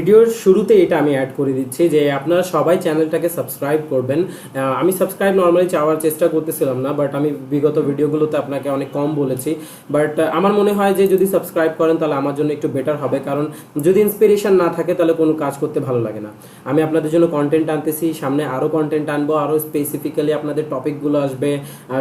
ভিডিওর শুরুতে এটা আমি অ্যাড করে দিচ্ছি যে আপনারা সবাই চ্যানেলটাকে সাবস্ক্রাইব করবেন। আমি সাবস্ক্রাইব নর্মালি চাওয়ার চেষ্টা করতেছিলাম না বাট আমি বিগত ভিডিওগুলোতে আপনাকে অনেক কম বলেছি। বাট আমার মনে হয় যে যদি সাবস্ক্রাইব করেন তাহলে আমার জন্য একটু বেটার হবে, কারণ যদি ইন্সপিরেশন না থাকে তাহলে কোনো কাজ করতে ভালো লাগে না। আমি আপনাদের জন্য কন্টেন্ট আনতেছি, সামনে আরও কন্টেন্ট আনব আরও স্পেসিফিক্যালি আপনাদের টপিকগুলো আসবে।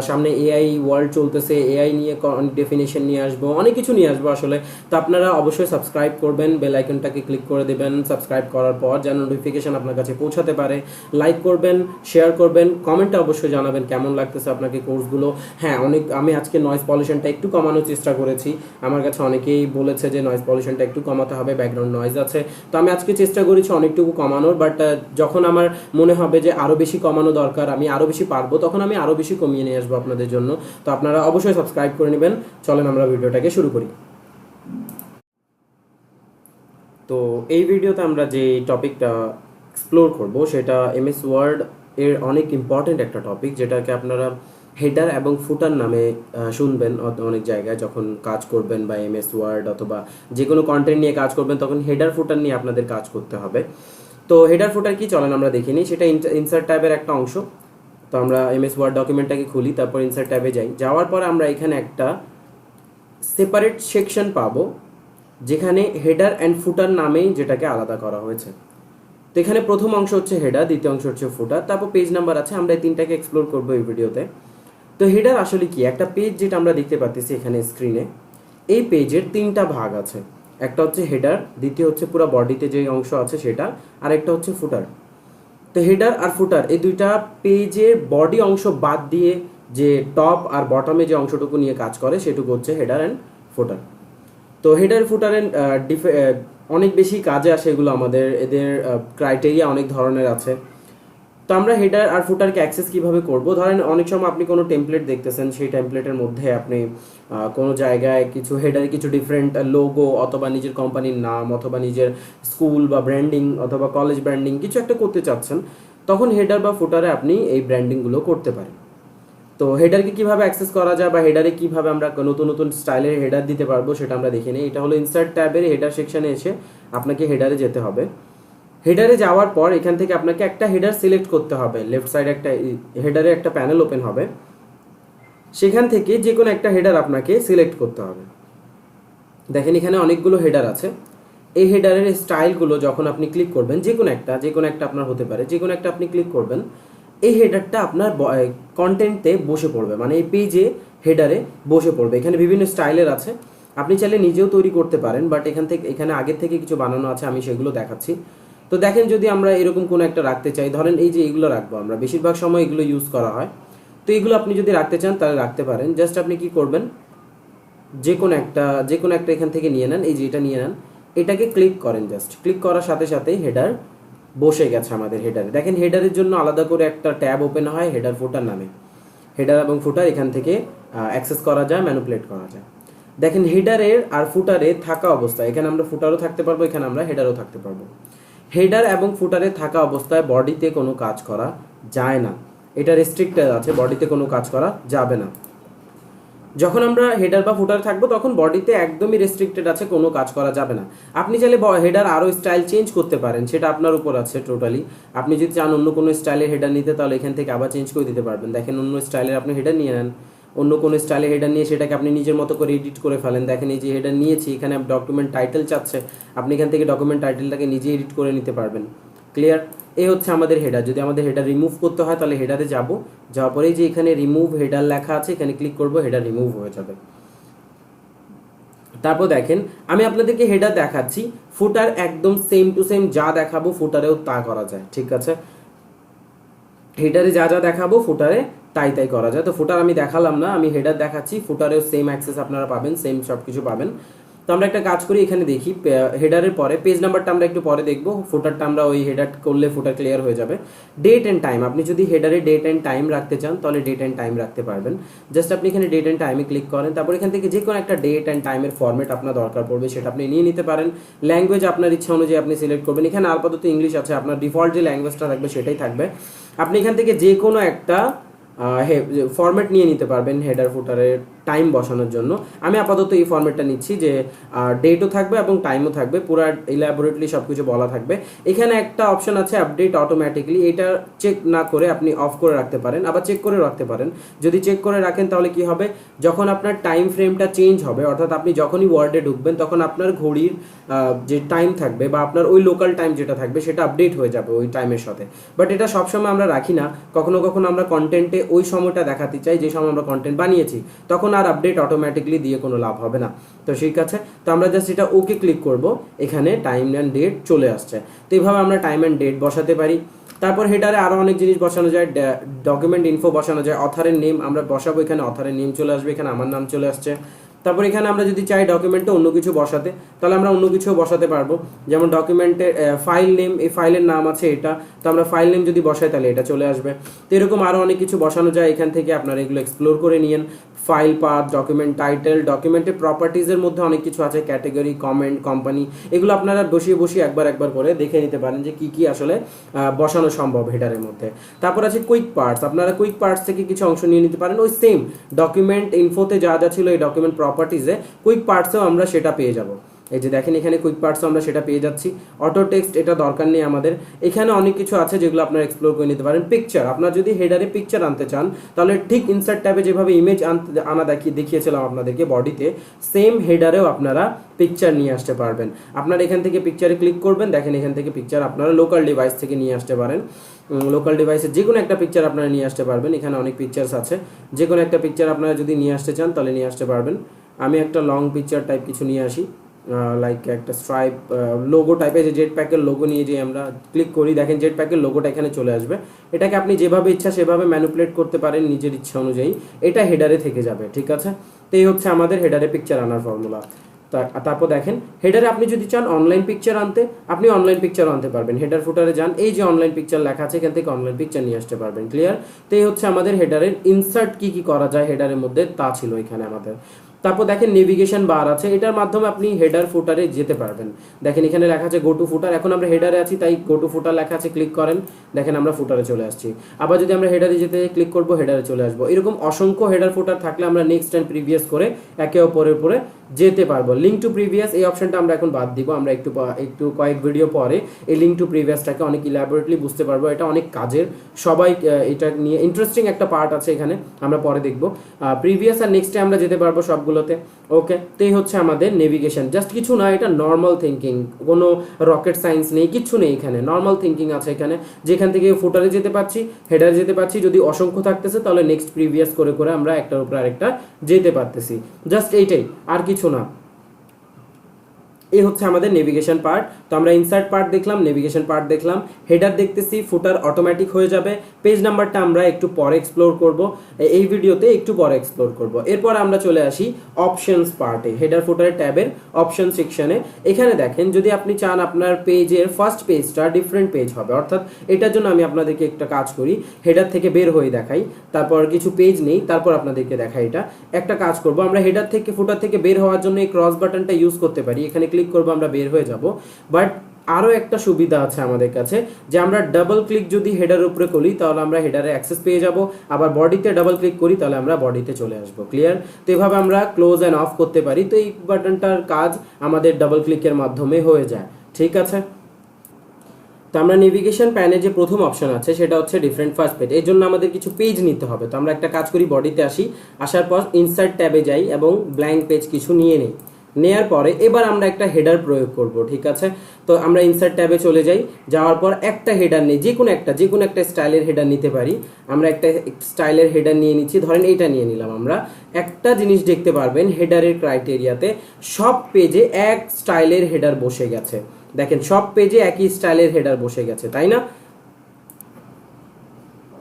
সামনে এআই ওয়ার্ল্ড চলতেছে এআই নিয়ে ডেফিনেশন নিয়ে আসব, অনেক কিছু নিয়ে আসব আসলে। তো আপনারা অবশ্যই সাবস্ক্রাইব করবেন বেল আইকনটাকে ক্লিক করে দেবেন। সাবস্ক্রাইব করার পর যেন নোটিফিকেশন আপনার কাছে পৌঁছাতে পারে। লাইক করবেন শেয়ার করবেন কমেন্টে অবশ্যই জানাবেন কেমন লাগতেছে আপনাকে কোর্সগুলো হ্যাঁ অনেক, আমি আজকে নয়েজ পলিউশনটা একটু কমানোর চেষ্টা করেছি। আমার কাছে অনেকেই বলেছে যে নয়েজ পলিউশনটা একটু কমাতে হবে ব্যাকগ্রাউন্ড নয়েজ আছে। তো আমি আজকে চেষ্টা করেছি অনেকটুকু কমানোর বাট যখন আমার মনে হবে যে আরও বেশি কমানো দরকার, আমি আরও বেশি পারব, তখন আমি আরও বেশি কমিয়ে নিয়ে আসব আপনাদের জন্য। তো আপনারা অবশ্যই সাবস্ক্রাইব করে নেবেন। চলেন আমরা ভিডিওটাকে শুরু করি। তো এই ভিডিওতে আমরা যে টপিকটা এক্সপ্লোর করব, সেটা এমএস ওয়ার্ড এর অনেক ইম্পর্ট্যান্ট একটা টপিক যেটাকে আপনারা হেডার এবং ফুটার নামে শুনবেন অনেক জায়গায় যখন কাজ করবেন বা এমএস ওয়ার্ড অথবা যে কোনো কন্টেন্ট নিয়ে কাজ করবেন, তখন হেডার ফুটার নিয়ে আপনাদের কাজ করতে হবে। তো হেডার ফুটার কি চলেন আমরা দেখে নিই, সেটা ইনসার্ট ট্যাবের একটা অংশ। তো আমরা এমএস ওয়ার্ড ডকুমেন্টটাকে খুলি, তারপর ইনসার্ট ট্যাবে যাই। যাওয়ার পর আমরা এখানে একটা সেপারেট সেকশন পাবো। যেখানে হেডার অ্যান্ড ফুটার নামেই যেটাকে আলাদা করা হয়েছে। তো এখানে প্রথম অংশ হচ্ছে হেডার, দ্বিতীয় অংশ হচ্ছে ফুটার, তারপর পেজ নাম্বার আছে, আমরা এই তিনটাকে এক্সপ্লোর করব এই ভিডিওতে তো হেডার আসলে কি? একটা পেজ যেটা আমরা দেখতে পাচ্ছি এখানে স্ক্রিনে এই পেজের তিনটা ভাগ আছে। একটা হচ্ছে হেডার, দ্বিতীয় হচ্ছে পুরো বডিতে যে অংশ আছে সেটা, আর একটা হচ্ছে ফুটার। তো হেডার আর ফুটার, এই দুইটা পেজের বডি অংশ বাদ দিয়ে যে টপ আর বটমে যে অংশটুকু নিয়ে কাজ করে, সেটুকু হচ্ছে হেডার অ্যান্ড ফুটার। তো হেডার ফুটারের অনেক বেশি কাজে আসে এগুলো আমাদের, এদের ক্রাইটেরিয়া অনেক ধরনের আছে। তো আমরা হেডার আর ফুটারকে অ্যাক্সেস কীভাবে করব? ধরেন অনেক সময় আপনি কোনো টেমপ্লেট দেখতেছেন, সেই টেমপ্লেটের মধ্যে আপনি কোনো জায়গায় কিছু হেডারে কিছু ডিফারেন্ট লোগো অথবা নিজের কোম্পানির নাম অথবা নিজের স্কুল বা ব্র্যান্ডিং অথবা কলেজ ব্র্যান্ডিং কিছু একটা করতে চাচ্ছেন, তখন হেডার বা ফুটারে আপনি এই ব্র্যান্ডিংগুলো করতে পারেন। তো হেডারকে কীভাবে অ্যাক্সেস করা যায় বা হেডারে কীভাবে আমরা নতুন নতুন স্টাইলের হেডার দিতে পারব সেটা আমরা দেখে নিই। এটা হলো ইনসার্ট ট্যাবের হেডার সেকশনে এসে আপনাকে হেডারে যেতে হবে। হেডারে যাওয়ার পর এখান থেকে আপনাকে একটা হেডার সিলেক্ট করতে হবে। লেফট সাইডে একটা হেডারে একটা প্যানেল ওপেন হবে। সেখান থেকে যে কোনো একটা হেডার আপনাকে সিলেক্ট করতে হবে। দেখেন এখানে অনেকগুলো হেডার আছে। এই হেডারের স্টাইলগুলো যখন আপনি ক্লিক করবেন যে কোনো একটা যে কোনো একটা আপনার হতে পারে যে কোনো একটা আপনি ক্লিক করবেন এই হেডারটা আপনার কন্টেন্টে বসে পড়বে। মানে এই পেজে হেডারে বসে পড়বে। এখানে বিভিন্ন স্টাইলের আছে। আপনি চাইলে নিজেও তৈরি করতে পারেন বাট এখান থেকে এখানে আগের থেকে কিছু বানানো আছে, আমি সেগুলো দেখাচ্ছি। তো দেখেন যদি আমরা এরকম কোনো একটা রাখতে চাই, ধরেন এই যে এগুলো রাখব আমরা। বেশিরভাগ সময় এগুলো ইউজ করা হয়। তো এগুলো আপনি যদি রাখতে চান, তাহলে রাখতে পারেন। জাস্ট আপনি কি করবেন, যে কোনো একটা যে কোনো একটা এখান থেকে নিয়ে নেন। এই যে এটা নিয়ে নেন। এটাকে ক্লিক করেন জাস্ট ক্লিক করার সাথে সাথেই হেডার বসে গেছে আমাদের হেডারে দেখেন হেডারের জন্য আলাদা করে একটা ট্যাব ওপেন হয় হেডার ফুটার নামে। হেডার এবং ফুটার এখান থেকে অ্যাক্সেস করা যায় ম্যানুপুলেট করা যায়। দেখেন হেডারের আর ফুটারে থাকা অবস্থায়, এখানে আমরা ফুটারও থাকতে পারব, এখানে আমরা হেডারও থাকতে পারব। হেডার এবং ফুটারে থাকা অবস্থায় বডিতে কোনো কাজ করা যায় না। এটা রেস্ট্রিক্টেড আছে বডিতে কোনো কাজ করা যাবে না। যখন আমরা হেডার বা ফুটার থাকব, তখন বডিতে একদমই রেস্ট্রিক্টেড আছে, কোনো কাজ করা যাবে না। আপনি চাইলে হেডার আরও স্টাইল চেঞ্জ করতে পারেন, সেটা আপনার উপর আছে টোটালি আপনি যদি চান অন্য কোনো স্টাইলের হেডার নিতে, তাহলে এখান থেকে আবার চেঞ্জ করে দিতে পারবেন। দেখেন অন্য স্টাইলের আপনি হেডার নিয়ে নেন। অন্য কোনো স্টাইলের হেডার নিয়ে সেটাকে আপনি নিজের মতো করে এডিট করে ফেলেন। দেখেন এই যে হেডার নিয়েছি, এখানে ডকুমেন্ট টাইটেল চাচ্ছে। আপনি এখান থেকে ডকুমেন্ট টাইটেলটাকে নিজে এডিট করে নিতে পারবেন। ক্লিয়ার এই হচ্ছে আমাদের হেডার যদি আমাদের হেডার রিমুভ করতে হয়, তাহলে হেডারে যাব। যাওয়ার পরেই যে এখানে রিমুভ হেডার লেখা আছে, এখানে ক্লিক করব হেডার রিমুভ হয়ে যাবে। তারপর দেখেন, আমি আপনাদেরকে হেডার দেখাচ্ছি। ফুটার একদম সেম টু সেম যা দেখাবো ফুটারেও তা করা যায়, ঠিক আছে? হেডারে যা যা দেখাবো ফুটারে তাই তাই করা যায়। তো ফুটার আমি দেখালাম না, আমি হেডার দেখাচ্ছি। ফুটারেও সেম অ্যাক্সেস আপনারা পাবেন সেম সব কিছু পাবেন। তো আমরা একটা কাজ করি, এখানে দেখি হেডারের পরে পেজ নাম্বারটা আমরা একটু পরে দেখব ফুটারটা আমরা ওই হেডার করলে ফুটার ক্লিয়ার হয়ে যাবে। ডেট অ্যান্ড টাইম আপনি যদি হেডারে ডেট অ্যান্ড টাইম রাখতে চান, তাহলে ডেট অ্যান্ড টাইম রাখতে পারবেন। জাস্ট আপনি এখানে ডেট অ্যান্ড টাইমে ক্লিক করেন, তারপর এখান থেকে যে কোনো একটা ডেট অ্যান্ড টাইমের ফর্মেট আপনার দরকার পড়বে, সেটা আপনি নিয়ে নিতে পারেন। ল্যাঙ্গুয়েজ আপনার ইচ্ছা অনুযায়ী আপনি সিলেক্ট করবেন। এখানে আপাতত ইংলিশ আছে, আপনার ডিফল্ট যে ল্যাঙ্গুয়েজটা থাকবে, সেটাই থাকবে। আপনি এখান থেকে যে কোনো একটা ফরম্যাট নিয়ে নিতে পারবেন হেডার ফুটারের টাইম বসানোর জন্য। আমি আপাতত এই ফর্মেটটা নিচ্ছি যে ডেটও থাকবে এবং টাইমও থাকবে। পুরো ইলাবোরেটলি সব কিছু বলা থাকবে। এখানে একটা অপশন আছে আপডেট অটোমেটিকলি এটা চেক না করে আপনি অফ করে রাখতে পারেন, আবার চেক করে রাখতে পারেন। যদি চেক করে রাখেন তাহলে কি হবে? যখন আপনার টাইম ফ্রেমটা চেঞ্জ হবে, অর্থাৎ আপনি যখনই ওয়ার্ডে ঢুকবেন, তখন আপনার ঘড়ির যে টাইম থাকবে বা আপনার ওই লোকাল টাইম যেটা থাকবে, সেটা আপডেট হয়ে যাবে ওই টাইমের সাথে। বাট এটা সবসময় আমরা রাখি না। কখনো কখনো আমরা কন্টেন্টে ওই সময়টা দেখাতে চাই, যে সময় আমরা কন্টেন্ট বানিয়েছি। তখন আর আপডেট অটোমেটিকলি দিয়ে কোনো লাভ হবে না। তো ঠিক আছে, তো আমরা জাস্ট এটা ওকে ক্লিক করব, এখানে টাইম অ্যান্ড ডেট চলে আসছে। তো এইভাবে আমরা টাইম অ্যান্ড ডেট বসাতে পারি। তারপর হেডারে আরও অনেক জিনিস বসানো যায় ডকুমেন্ট ইনফো বসানো যায় অথারের নেম আমরা বসাবো এখানে অথারের নেম চলে আসবে এখানে, আমার নাম চলে আসছে। তারপর এখানে আমরা যদি চাই ডকুমেন্টে অন্য কিছু বসাতে, তাহলে আমরা অন্য কিছু বসাতে পারব। যেমন ডকুমেন্টের ফাইল নেম এই ফাইলের নাম আছে এটা। তো আমরা ফাইল নেম যদি বসাই, তাহলে এটা চলে আসবে। তো এরকম আরও অনেক কিছু বসানো যায় এখান থেকে, আপনারা এগুলো এক্সপ্লোর করে নিয়েন। ফাইল পাথ ডকুমেন্ট টাইটেল ডকুমেন্টের প্রপার্টিজের মধ্যে অনেক কিছু আছে ক্যাটেগরি কমেন্ট কোম্পানি এগুলো আপনারা বসিয়ে বসিয়ে একবার একবার করে দেখে নিতে পারেন যে কি কি আসলে বসানো সম্ভব হেডারের মধ্যে। তারপর আছে কুইক পার্টস আপনারা কুইক পার্টস থেকে কিছু অংশ নিয়ে নিতে পারেন। ওই সেম ডকুমেন্ট ইনফোতে যা যা ছিল, এই ডকুমেন্ট প্রপার্টিজে কুইক পার্টসেও আমরা সেটা পেয়ে যাব। এই যে দেখেন এখানে কুইক পার্টস আমরা সেটা পেয়ে যাচ্ছি। অটো টেক্সট এটা দরকার নেই আমাদের। এখানে অনেক কিছু আছে যেগুলো আপনারা এক্সপ্লোর করে নিতে পারেন। পিকচার আপনার যদি হেডারে পিকচার আনতে চান, তাহলে ঠিক ইনসার্ট ট্যাবে যেভাবে ইমেজ আনা দেখিয়ে দেখিয়েছিলাম আপনাদেরকে বডিতে সেম হেডারেও আপনারা পিকচার নিয়ে আসতে পারবেন। আপনারা এখান থেকে পিকচারে ক্লিক করবেন। দেখেন এখান থেকে পিকচার আপনারা লোকাল ডিভাইস থেকে নিয়ে আসতে পারেন। লোকাল ডিভাইসে যে কোনো একটা পিকচার আপনারা নিয়ে আসতে পারবেন। এখানে অনেক পিকচার্স আছে। যে কোনো একটা পিকচার আপনারা যদি নিয়ে আসতে চান, তাহলে নিয়ে আসতে পারবেন। আমি একটা লং পিকচার টাইপ কিছু নিয়ে আসি লাইক একটা স্ট্রাইপ লোগো টাইপের যে জেট প্যাকের লোগো নিয়ে যে আমরা ক্লিক করি, দেখেন জেট প্যাকের লোগোটা এখানে চলে আসবে। এটাকে আপনি যেভাবে ইচ্ছা সেভাবে ম্যানুপুলেট করতে পারেন নিজের ইচ্ছা অনুযায়ী। এটা হেডারে থেকে যাবে, ঠিক আছে? তো এই হচ্ছে আমাদের হেডারে পিকচার আনার ফর্মুলা তারপর দেখেন হেডারে আপনি যদি চান অনলাইন পিকচার আনতে, আপনি অনলাইন পিকচার আনতে পারবেন। হেডার ফুটারে যান, এই যে অনলাইন পিকচার লেখা আছে, এখান থেকে অনলাইন পিকচার নিয়ে আসতে পারবেন ক্লিয়ার তো এই হচ্ছে আমাদের হেডারের ইনসার্ট কি কি করা যায় হেডারের মধ্যে তা ছিল এখানে আমাদের। তারপর দেখেন নেভিগেশন বার আছে, এটার মাধ্যমে আপনি হেডার ফুটারে যেতে পারবেন। দেখেন এখানে লেখা আছে গো টু ফুটার এখন আমরা হেডারে আছি, তাই গো টু ফুটার লেখা আছে ক্লিক করেন, দেখেন আমরা ফুটারে চলে আসছি। আবার যদি আমরা হেডারে যেতে ক্লিক করব হেডারে চলে আসব। এরকম অসংখ্য হেডার ফুটার থাকলে আমরা নেক্সট অ্যান্ড প্রিভিয়াস করে একে অপরের উপরে যেতে পারব। লিঙ্ক টু প্রিভিয়াস এই অপশনটা আমরা এখন বাদ দিব, আমরা একটু একটু কয়েক ভিডিও পরে এই লিঙ্ক টু প্রিভিয়াসটাকে অনেক ইলাবোরেটলি বুঝতে পারব, এটা অনেক কাজের। সবাই এটা নিয়ে ইন্টারেস্টিং একটা পার্ট আছে এখানে, আমরা পরে দেখব। প্রিভিয়াস আর নেক্সটে আমরা যেতে পারব সবগুলোতে। ওকে তো এই হচ্ছে আমাদের নেভিগেশন জাস্ট কিছু না, এটা নর্মাল থিঙ্কিং কোনো রকেট সায়েন্স নেই কিছু নেই এখানে। নর্মাল থিঙ্কিং আছে এখানে। যেখান থেকে ফুটারে যেতে পারছি হেডারে যেতে পারছি, যদি অসংখ্য থাকতেছে, তাহলে নেক্সট প্রিভিয়াস করে করে আমরা একটার উপর আরেকটা যেতে পারতেছি। জাস্ট এইটাই, আর কিছু না। এই হচ্ছে আমাদের নেভিগেশন পার্ট তো আমরা ইনসার্ট পার্ট দেখলাম নেভিগেশন পার্ট দেখলাম। হেডার দেখতেছি ফুটার অটোমেটিক হয়ে যাবে। পেজ নাম্বারটা আমরা একটু পরে এক্সপ্লোর করব। এই ভিডিওতে একটু পরে এক্সপ্লোর করব। এরপর আমরা চলে আসি অপশনস পার্টে হেডার ফুটারের ট্যাবের অপশন সেকশনে এখানে দেখেন, যদি আপনি চান আপনার পেজের ফার্স্ট পেজটা ডিফারেন্ট পেজ হবে, অর্থাৎ এটার জন্য আমি আপনাদেরকে একটা কাজ করি হেডার থেকে বের হয়ে দেখাই, তারপর কিছু পেজ নেই, তারপর আপনাদেরকে দেখাই এটা। একটা কাজ করব, আমরা হেডার থেকে ফুটার থেকে বের হওয়ার জন্য এই ক্রস বাটনটা ইউজ করতে পারি, এখানে ক্লিক করব, আমরা বের হয়ে যাব। বাট আরও একটা সুবিধা আছে আমাদের কাছে, যে আমরা ডাবল ক্লিক যদি হেডার উপরে করি, তাহলে আমরা হেডারে অ্যাক্সেস পেয়ে যাব। আবার বডিতে ডাবল ক্লিক করি, তাহলে আমরা বডিতে চলে আসব। ক্লিয়ার তো এভাবে আমরা ক্লোজ অ্যান্ড অফ করতে পারি। তো এই বাটনটার কাজ আমাদের ডাবল ক্লিকের মাধ্যমে হয়ে যায়। ঠিক আছে? তো আমরা নেভিগেশন প্যানে যে প্রথম অপশন আছে, সেটা হচ্ছে ডিফারেন্ট ফার্স্ট পেজ এর জন্য আমাদের কিছু পেজ নিতে হবে। তো আমরা একটা কাজ করি বডিতে আসি। আসার পর ইনসার্ট ট্যাবে যাই এবং ব্ল্যাঙ্ক পেজ কিছু নিয়ে নিই। নেয়ার পরে এবার আমরা একটা হেডার প্রয়োগ করব, ঠিক আছে? তো আমরা ইনসার্ট ট্যাবে চলে যাই, যাওয়ার পর একটা হেডার নিই, যে কোনো একটা, যে কোনো একটা স্টাইলের হেডার নিতে পারি। আমরা একটা স্টাইলের হেডার নিয়ে নিচ্ছি, ধরেন এটা নিয়ে নিলাম আমরা। একটা জিনিস দেখতে পারবেন হেডারের ক্রাইটেরিয়াতে সব পেজে এক স্টাইলের হেডার বসে গেছে। দেখেন, সব পেজে একই স্টাইলের হেডার বসে গেছে, তাই না?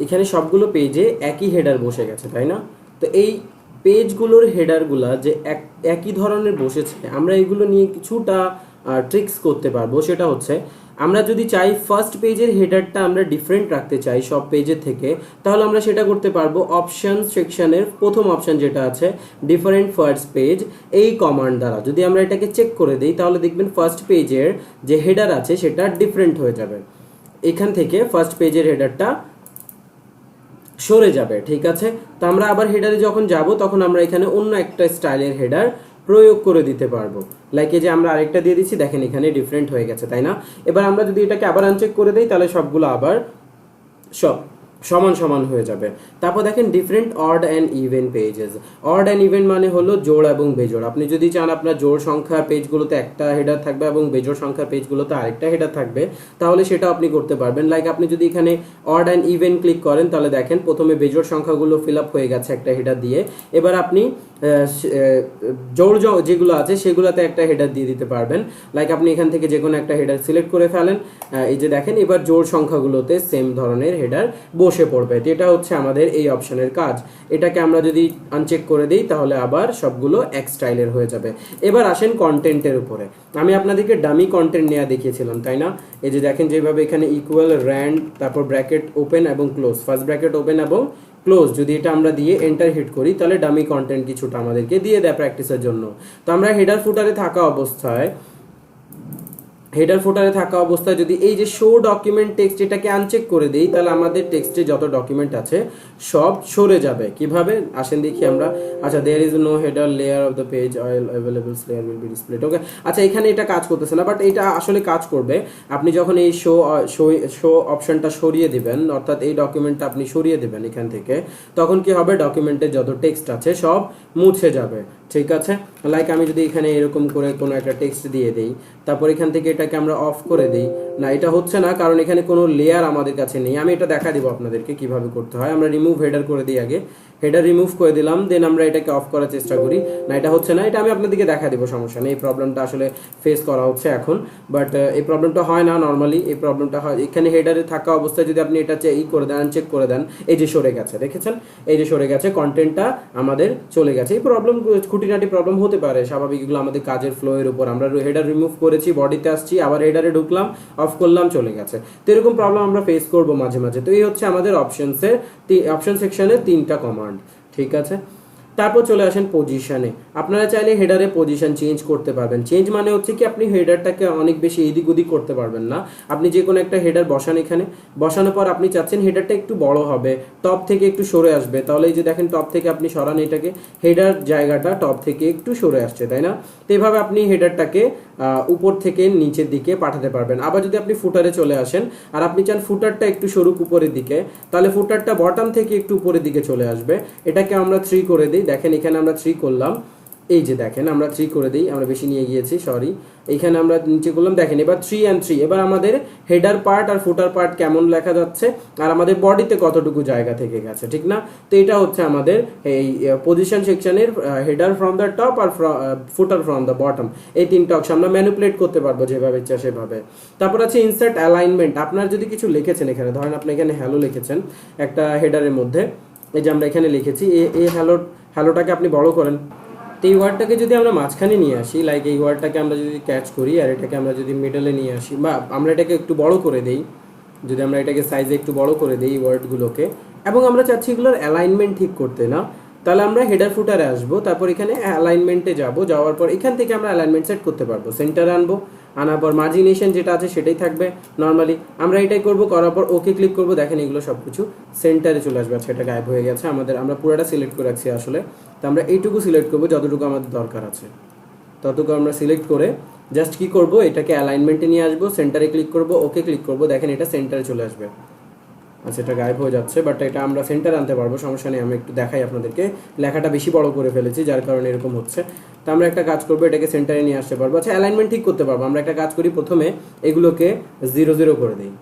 এখানে সবগুলো পেজে একই হেডার বসে গেছে, তাই না? তো এই পেজগুলোর হেডারগুলা যে এক, একই ধরনের বসেছে, আমরা এগুলো নিয়ে কিছুটা ট্রিক্স করতে পারব। সেটা হচ্ছে, আমরা যদি চাই ফার্স্ট পেজের হেডারটা আমরা ডিফারেন্ট রাখতে চাই সব পেজের থেকে, তাহলে আমরা সেটা করতে পারব অপশান সেকশনের প্রথম অপশান যেটা আছে ডিফারেন্ট ফার্স্ট পেজ এই কমান্ড দ্বারা। যদি আমরা এটাকে চেক করে দিই, তাহলে দেখবেন ফার্স্ট পেজের যে হেডার আছে, সেটা ডিফারেন্ট হয়ে যাবে। এখান থেকে ফার্স্ট পেজের হেডারটা সরে যাবে, ঠিক আছে? তো আমরা আবার হেডারে যখন যাব, তখন আমরা এখানে অন্য একটা স্টাইলের হেডার প্রয়োগ করে দিতে পারব। লাইক এই যে আমরা আরেকটা দিয়ে দিচ্ছি, দেখেন এখানে ডিফারেন্ট হয়ে গেছে, তাই না? এবার আমরা যদি এটাকে আবার আনচেক করে দিই, তাহলে সবগুলো আবার সব সমান সমান হয়ে যাবে। তারপর দেখেন different odd and even pages odd and even মানে হলো জোড় এবং বেজোড়। আপনি যদি চান আপনার জোড় সংখ্যার পেজগুলোতে একটা হেডার থাকবে এবং বেজোড় সংখ্যার পেজগুলোতে আরেকটা হেডার থাকবে তাহলে সেটা আপনি করতে পারবেন। লাইক আপনি যদি এখানে অড অ্যান্ড ইভেন ক্লিক করেন তাহলে দেখেন প্রথমে বেজোড় সংখ্যাগুলো ফিল আপ হয়ে গেছে একটা হেডার দিয়ে। এবার আপনি আহ, স- জোড় জ- যেগুলো আছে সেগুলোতে একটা হেডার দিয়ে দিতে পারবেন। লাইক আপনি এখান থেকে যে কোনো একটা হেডার সিলেক্ট করে ফেলেন। এই যে দেখেন এবার জোড় সংখ্যাগুলোতে সেম ধরনের হেডার বসে পড়বে। এটা হচ্ছে আমাদের এই অপশনের কাজ। এটাকে আমরা যদি আনচেক করে দিই, তাহলে আবার সবগুলো এক স্টাইলের হয়ে যাবে। এবার আসেন কন্টেন্টের উপরে। আমি আপনাদেরকে ডামি কন্টেন্ট নেওয়া দেখিয়েছিলাম, তাই না? এই যে দেখেন যেভাবে এখানে ইকুয়াল র্যান্ড তারপর ব্র্যাকেট ওপেন এবং ক্লোজ ফার্স্ট ব্র্যাকেট ওপেন এবং ক্লোজ যদি এটা আমরা দিয়ে এন্টার হিট করি, তাহলে ডামি কন্টেন্ট কিছুটা আমাদেরকে দিয়ে দেয় প্র্যাকটিসের জন্য। তো আমরা হেডার ফুটারে থাকা অবস্থায় হেডার ফুটারে থাকা অবস্থায় যদি এই যে শো ডকুমেন্ট টেক্সট এটাকে আনচেক করে দিই, তাহলে আমাদের টেক্সটে যত ডকুমেন্ট আছে সব সরে যাবে। কীভাবে? আসেন দেখি আমরা। আচ্ছা there is no header layer of the page oil available layer will be displayed okay আচ্ছা এখানে এটা কাজ করতেছে না বাট এটা আসলে কাজ করবে। আপনি যখন এই শো শো শো অপশনটা সরিয়ে দিবেন, অর্থাৎ এই ডকুমেন্টটা আপনি সরিয়ে দিবেন এখান থেকে, তখন কি হবে? ডকুমেন্টের যত টেক্সট আছে সব মুছে যাবে। ঠিক আছে? লাইক আমি যদি এখানে এরকম করে কোনো একটা টেক্সট দিয়ে দিই, তারপর এখান থেকে এটাকে আমরা অফ করে দিই। না, এটা হচ্ছে না, কারণ এখানে কোনো লেয়ার আমাদের কাছে নেই। আমি এটা দেখা দিব আপনাদেরকে কীভাবে করতে হয়। আমরা রিমুভ হেডার করে দিই আগে। হেডার রিমুভ করে দিলাম দেন আমরা এটাকে অফ করার চেষ্টা করি। না, এটা হচ্ছে না, এটা আমি আপনাদেরকে দেখা দিব, সমস্যা নেই। এই প্রবলেমটা আসলে ফেস করা হচ্ছে এখন বাট এই প্রবলেমটা হয় না নর্মালি এই প্রবলেমটা হয়, এখানে হেডারে থাকা অবস্থায় যদি আপনি এটা চে- ই করে দেন চেক করে দেন, এই যে সরে গেছে, দেখেছেন? এই যে সরে গেছে কন্টেন্টটা আমাদের চলে গেছে। এই প্রবলেম খুঁটিনাটি প্রবলেম হতে পারে, স্বাভাবিক এগুলো আমাদের কাজের ফ্লো এর উপর। আমরা হেডার রিমুভ করেছি বডিতে আসছি, আবার হেডারে ঢুকলাম অফ করলাম, চলে গেছে। তো এরকম প্রবলেম আমরা ফেস করব মাঝে মাঝে। তো এই হচ্ছে আমাদের অপশনসের অপশন সেকশনের তিনটা কমান্ড ঠিক আছে? তারপর চলে আসেন পজিশনে আপনারা চাইলে হেডারে পজিশন চেঞ্জ করতে পারবেন। চেঞ্জ মানে হচ্ছে কি, আপনি হেডারটাকে অনেক বেশি এদিক ওদিক করতে পারবেন না। আপনি যে কোনো একটা হেডার বসান এখানে। বসানোর পর আপনি চাচ্ছেন হেডারটা একটু বড় হবে টপ থেকে একটু সরে আসবে। তাহলে এই যে দেখেন টপ থেকে আপনি সরান এটাকে হেডার জায়গাটা টপ থেকে একটু সরে আসছে, তাই না? তো এভাবে আপনি হেডারটাকে উপর থেকে নিচের দিকে পাঠাতে পারবেন। আবার যদি আপনি ফুটারে চলে আসেন, আর আপনি চান ফুটারটা একটু সরুক উপরের দিকে, তাহলে ফুটারটা বটম থেকে একটু উপরের দিকে চলে আসবে। এটাকে আমরা থ্রি করে দিই দেখেন, এখানে আমরা থ্রি করলাম। এই যে দেখেন, আমরা থ্রি করে দিই, আমরা বেশি নিয়ে গিয়েছি সরি এইখানে আমরা নিচে করলাম, দেখেন, এবার থ্রি অ্যান্ড থ্রি এবার আমাদের হেডার পার্ট আর ফুটার পার্ট কেমন লেখা যাচ্ছে, আর আমাদের বডিতে কতটুকু জায়গা থেকে গেছে, ঠিক না? তো এটা হচ্ছে আমাদের এই পজিশন সেকশনের হেডার ফ্রম দ্য টপ আর ফুটার ফ্রম দ্য বটম এই তিনটা অপশন আমরা ম্যানুপুলেট করতে পারব যেভাবে ইচ্ছা সেভাবে। তারপর আছে ইনসার্ট অ্যালাইনমেন্ট আপনার যদি কিছু লিখেছেন এখানে, ধরেন আপনি এখানে হ্যালো লিখেছেন একটা হেডারের মধ্যে। এই যে আমরা এখানে লিখেছি, এ- এই হ্যালো হ্যালোটাকে আপনি বড় করেন, তো এই ওয়ার্ডটাকে যদি আমরা মাঝখানে নিয়ে আসি লাইক এই ওয়ার্ডটাকে আমরা যদি ক্যাচ করি আর এটাকে আমরা যদি মিডলে নিয়ে আসি, বা আমরা এটাকে একটু বড় করে দেই, যদি আমরা এটাকে সাইজে একটু বড় করে দিই এই ওয়ার্ডগুলোকে, এবং আমরা চাচ্ছি এগুলোর অ্যালাইনমেন্ট ঠিক করতে না, তাহলে আমরা হেডার ফুটারে আসব, তারপর এখানে অ্যালাইনমেন্টে যাব, যাওয়ার পর এখান থেকে আমরা অ্যালাইনমেন্ট সেট করতে পারব সেন্টার আনব আনার পর মার্জিনেশন যেটা আছে সেটাই থাকবে নর্মালি আমরা এটাই করব, করার পর ওকে ক্লিক করব। দেখেন এগুলো সব কিছু সেন্টারে চলে আসবে। আচ্ছা এটা গায়েব হয়ে গেছে। আমাদের, আমরা পুরোটা সিলেক্ট করে রাখছি আসলে। তো আমরা এইটুকু সিলেক্ট করব, যতটুকু আমাদের দরকার আছে। ততটুকু আমরা সিলেক্ট করে জাস্ট কি করব? এটাকে অ্যালাইনমেন্টে নিয়ে আসব। সেন্টারে ক্লিক করব ওকে ক্লিক করব। দেখেন এটা সেন্টারে চলে আসবে। আচ্ছা গায়েব হয়ে যাচ্ছে বাট এটা আমরা সেন্টার আনতে পারব, সমস্যা নেই, আমি একটু দেখাই আপনাদেরকে। লেখাটা বেশি বড় করে ফেলেছি, যার কারণে এরকম হচ্ছে। তো আমরা একটা কাজ করব, এটাকে সেন্টারে নিয়ে আসতে পারব। আচ্ছা অ্যালাইনমেন্ট ঠিক করতে পারব, আমরা একটা কাজ করি, প্রথমে এগুলোকে জিরো জিরো করে দিই।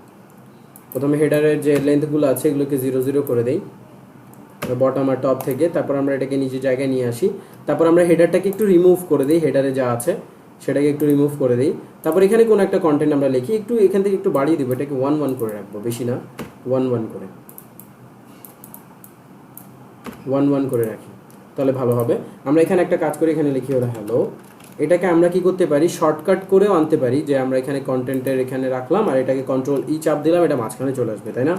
প্রথমে হেডারের যে লেন্থগুলো আছে, এগুলোকে জিরো জিরো করে দিই। বটম আর টপ থেকে, তারপর আমরা এটাকে নিজের জায়গায় নিয়ে আসি। তারপর আমরা হেডারটাকে একটু রিমুভ করে দিই হেডারে যা আছে। সেটাকে একটু রিমুভ করে দিই। তারপর এখানে কোনো একটা কন্টেন্ট আমরা লিখি, একটু এখান থেকে একটু বাড়িয়ে দিব, এটাকে ওয়ান ওয়ান করে রাখব, বেশি না ওয়ান ওয়ান করে। ওয়ান ওয়ান করে রাখি, তাহলে ভালো হবে। আমরা এখানে একটা কাজ করি, এখানে লিখি হলো হ্যালো এটাকে আমরা কি করতে পারি? শর্টকাট করেও আনতে পারি, যে আমরা এখানে কন্টেন্টের এখানে রাখলাম, আর এটাকে কন্ট্রোল ই চাপ দিলাম, এটা মাঝখানে চলে আসবে, তাই না?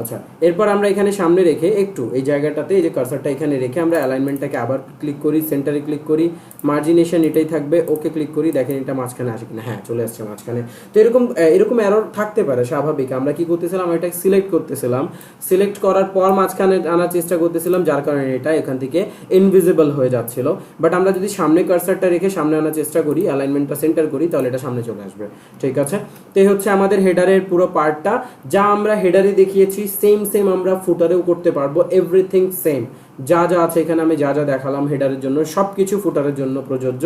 আচ্ছা এরপর আমরা এখানে সামনে রেখে একটু, এই জায়গাটাতে, এই যে কার্সারটা এখানে রেখে আমরা অ্যালাইনমেন্টটাকে আবার ক্লিক করি সেন্টারে ক্লিক করি মার্জিনেশন এটাই থাকবে ওকে ক্লিক করি, দেখেন এটা মাঝখানে আসে কিনা হ্যাঁ চলে আসছে মাঝখানে। তো এরকম এরকম এরর থাকতে পারে, স্বাভাবিক। আমরা কি করতেছিলাম, এটা সিলেক্ট করতেছিলাম। সিলেক্ট করার পর মাঝখানে আনার চেষ্টা করতেছিলাম, যার কারণে এটা এখান থেকে ইনভিজিবল হয়ে যাচ্ছিল। বাট আমরা যদি সামনে কার্সারটা রেখে সামনে আনার চেষ্টা করি অ্যালাইনমেন্টটা সেন্টার করি, তাহলে এটা সামনে চলে আসবে। ঠিক আছে? তো এই হচ্ছে আমাদের হেডারের পুরো পার্টটা যা আমরা হেডারে দেখিয়েছি সেম সেম আমরা ফুটারেও করতে পারব এভরিথিং সেম যা যা আছে এখানে আমি যা যা দেখালাম হেডারের জন্য সব কিছু ফুটারের জন্য প্রযোজ্য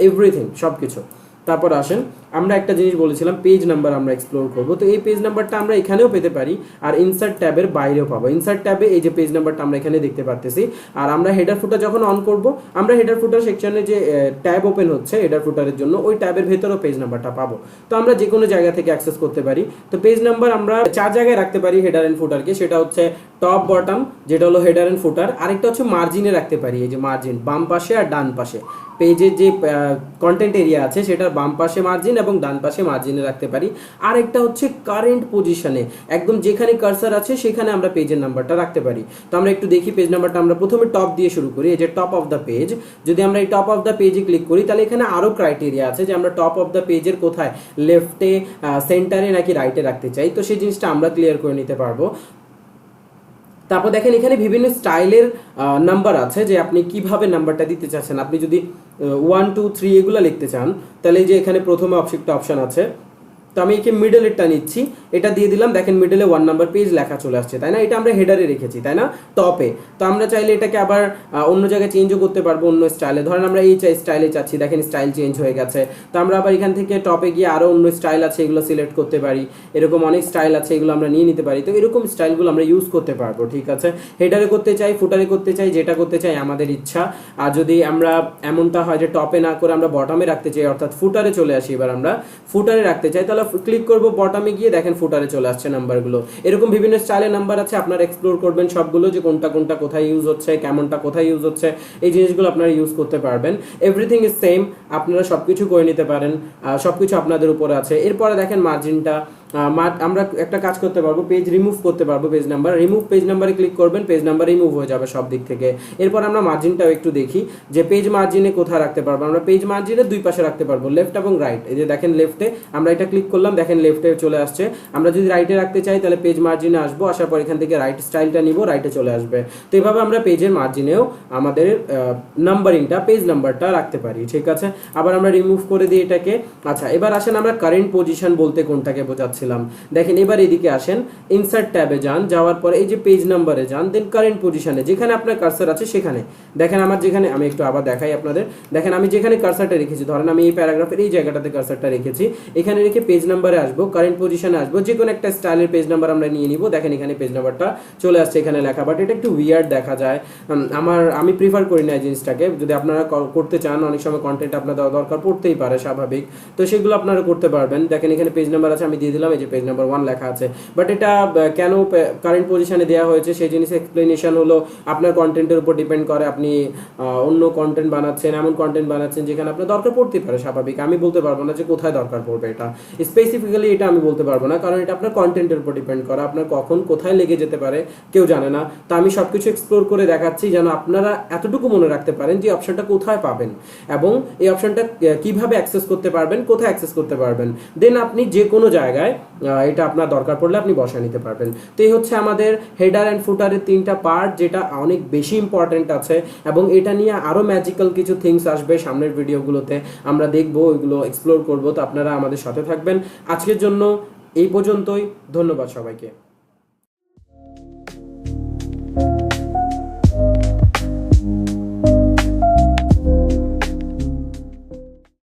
এভরিথিং সব কিছু তারপর আসেন আমরা একটা জিনিস বলেছিলাম পেজ নাম্বার আমরা এক্সপ্লোর করব। তো এই পেজ নাম্বারটা আমরা এখানেও পেতে পারি আর ইনসার্ট ট্যাবের বাইরেও পাবো। ইনসার্ট ট্যাবে এই যে পেজ নাম্বারটা আমরা এখানে দেখতে পারতেছি। আর আমরা হেডার ফুটার যখন অন করব, আমরা হেডার ফুটার সেকশনে যে ট্যাব ওপেন হচ্ছে হেডার ফুটারের জন্য, ওই ট্যাবের ভেতরেও পেজ নাম্বারটা পাবো। তো আমরা যে কোনো জায়গা থেকে অ্যাক্সেস করতে পারি। তো পেজ নাম্বার আমরা চার জায়গায় রাখতে পারি হেডার এন্ড ফুটারকে সেটা হচ্ছে টপ বটম যেটা হলো হেডার এন্ড ফুটার আরেকটা হচ্ছে মার্জিনে রাখতে পারি, এই যে মার্জিন বাম পাশে আর ডান পাশে। পেজের যে কন্টেন্ট এরিয়া আছে, সেটার বাম পাশে মার্জিন এবং ডান পাশে মার্জিনে রাখতে পারি। আরেকটা হচ্ছে কারেন্ট পজিশনে একদম যেখানে কার্সার আছে, সেখানে আমরা পেজের নাম্বারটা রাখতে পারি। তো আমরা একটু দেখি পেজ নাম্বারটা আমরা প্রথমে টপ দিয়ে শুরু করি, এই যে টপ অফ দ্য পেজ যদি আমরা এই টপ অফ দ্য পেজে ক্লিক করি, তাহলে এখানে আরও ক্রাইটেরিয়া আছে যে আমরা টপ অফ দ্য পেজের কোথায়? লেফটে সেন্টারে নাকি রাইটে রাখতে চাই। তো সেই জিনিসটা আমরা ক্লিয়ার করে নিতে পারব। তারপর দেখেন এখানে বিভিন্ন স্টাইলের নাম্বার আছে যে আপনি কীভাবে নাম্বারটা দিতে চাচ্ছেন। আপনি যদি ওয়ান টু থ্রি এগুলো লিখতে চান, তাহলে যে এখানে প্রথমে অপশনটা অপশান আছে। তো আমি একে মিডলেরটা নিচ্ছি। এটা দিয়ে দিলাম, দেখেন মিডলে ওয়ান নাম্বার পেজ লেখা চলে আসছে, তাই না? এটা আমরা হেডারে রেখেছি, তাই না? টপে তো আমরা চাইলে এটাকে আবার অন্য জায়গায় চেঞ্জও করতে পারব অন্য স্টাইলে ধরেন আমরা এই স্টাইলে চাচ্ছি, দেখেন স্টাইল চেঞ্জ হয়ে গেছে। তো আমরা আবার এখান থেকে টপে গিয়ে আরও অন্য স্টাইল আছে, এগুলো সিলেক্ট করতে পারি। এরকম অনেক স্টাইল আছে, এগুলো আমরা নিয়ে নিতে পারি। তো এরকম স্টাইলগুলো আমরা ইউজ করতে পারব, ঠিক আছে? হেডারে করতে চাই ফুটারে করতে চাই, যেটা করতে চাই, আমাদের ইচ্ছা। আর যদি আমরা এমনটা হয় যে টপে না করে আমরা বটমে রাখতে চাই, অর্থাৎ ফুটারে চলে আসি এবার আমরা ফুটারে রাখতে চাই, তাহলে ক্লিক করব বটমে গিয়ে দেখেন ফুটারে চলে আসছে নাম্বারগুলো এরকম বিভিন্ন স্টাইলের নাম্বার আছে, আপনারা এক্সপ্লোর করবেন সবগুলো, যে কোনটা কোনটা কোথায় ইউজ হচ্ছে, কেমনটা কোথায় ইউজ হচ্ছে, এই জিনিসগুলো আপনারা ইউজ করতে পারবেন। এভরিথিং ইজ সেম আপনারা সব কিছু করে নিতে পারেন সব কিছু আপনাদের উপরে আছে। এরপরে দেখেন মার্জিনটা আমরা একটা কাজ করতে পারব পেজ রিমুভ করতে পারব পেজ নাম্বার রিমুভ পেজ নাম্বারে ক্লিক করবেন পেজ নাম্বার রিমুভ হয়ে যাবে সব দিক থেকে। এরপর আমরা মার্জিনটাও একটু দেখি যে পেজ মার্জিনে কোথায় রাখতে পারব। আমরা পেজ মার্জিনে দুই পাশে রাখতে পারব লেফট এবং রাইট এই যে দেখেন লেফটে আমরা এটা ক্লিক করলাম, দেখেন লেফটে চলে আসছে। আমরা যদি রাইটে রাখতে চাই, তাহলে পেজ মার্জিনে আসব। আসার পর এখান থেকে রাইট স্টাইলটা নিব রাইটে চলে আসবে। তো এভাবে আমরা পেজের মার্জিনেও আমাদের নাম্বারিংটা পেজ নাম্বারটা রাখতে পারি, ঠিক আছে? আবার আমরা রিমুভ করে দিই এটাকে। আচ্ছা এবার আসেন আমরা কারেন্ট পজিশন বলতে কোনটাকে বোঝাচ্ছিলাম দেখেন, এবার এদিকে আসেন ইনসার্ট ট্যাবে যান, যাওয়ার পরে এই যে পেজ নাম্বারে যান দেন কারেন্ট পজিশনে যেখানে আপনার কার্সার আছে সেখানে। দেখেন, আমার যেখানে, আমি একটু আবার দেখাই আপনাদের। দেখেন, আমি যেখানে কার্সারটা রেখেছি, ধরেন আমি এই প্যারাগ্রাফের এই জায়গাটাতে কার্সারটা রেখেছি, এখানে রেখে পেজ নাম্বারে আসব কারেন্ট পজিশনে আসব যে কোনো একটা স্টাইলের পেজ নাম্বার আমরা নিয়ে নিব। দেখেন, এখানে পেজ নাম্বারটা চলে আসছে এখানে লেখা বাট এটা একটু উইয়ার্ড দেখা যায়। আমার, আমি প্রিফার করি না এই জিনিসটাকে। যদি আপনারা করতে চান, অনেক সময় কন্টেন্ট আপনাদের দরকার পড়তেই পারে, স্বাভাবিক। তো সেগুলো আপনারা করতে পারবেন। দেখেন, এখানে পেজ নাম্বার আছে, আমি দিয়ে দিলাম এই যে পেজ নাম্বার ওয়ান লেখা আছে। বাট এটা কেন কারেন্ট পজিশনে দেওয়া হয়েছে সেই জিনিস এক্সপ্লেনেশন হলো আপনার কন্টেন্টের উপর ডিপেন্ড করে আপনি অন্য কন্টেন্ট বানাচ্ছেন, এমন কন্টেন্ট বানাচ্ছেন যেখানে আপনার দরকার পড়তে পারে স্বাভাবিক। আমি বলতে পারব না যে কোথায় দরকার পড়বে এটা। স্পেসিফিক্যালি এটা আমি বলতে পারব না, কারণ এটা আপনার কন্টেন্টের উপর ডিপেন্ড করে। আপনার কখন কোথায় লেগে যেতে পারে, কেউ জানে না। তা আমি সবকিছু এক্সপ্লোর করে দেখাচ্ছি যেন আপনারা এতটুকু মনে রাখতে পারেন যে অপশনটা কোথায় পাবেন। এবং এই অপশনটা কীভাবে অ্যাক্সেস করতে পারবেন, কোথায় অ্যাক্সেস করতে পারবেন। দেন আপনি যে কোনো জায়গায় এটা আপনার দরকার পড়লে আপনি বসায় নিতে পারবেন। তো এই হচ্ছে আমাদের হেডার অ্যান্ড ফুটারের তিনটা পার্ট যেটা অনেক বেশি ইম্পর্টেন্ট আছে এবং এটা নিয়ে আরও ম্যাজিক্যাল কিছু থিংস আসবে সামনের ভিডিওগুলোতে আমরা দেখব, ওইগুলো এক্সপ্লোর করব। তো আপনারা আমাদের সাথে থাকবেন। আজকের জন্য এই পর্যন্তই। ধন্যবাদ সবাইকে।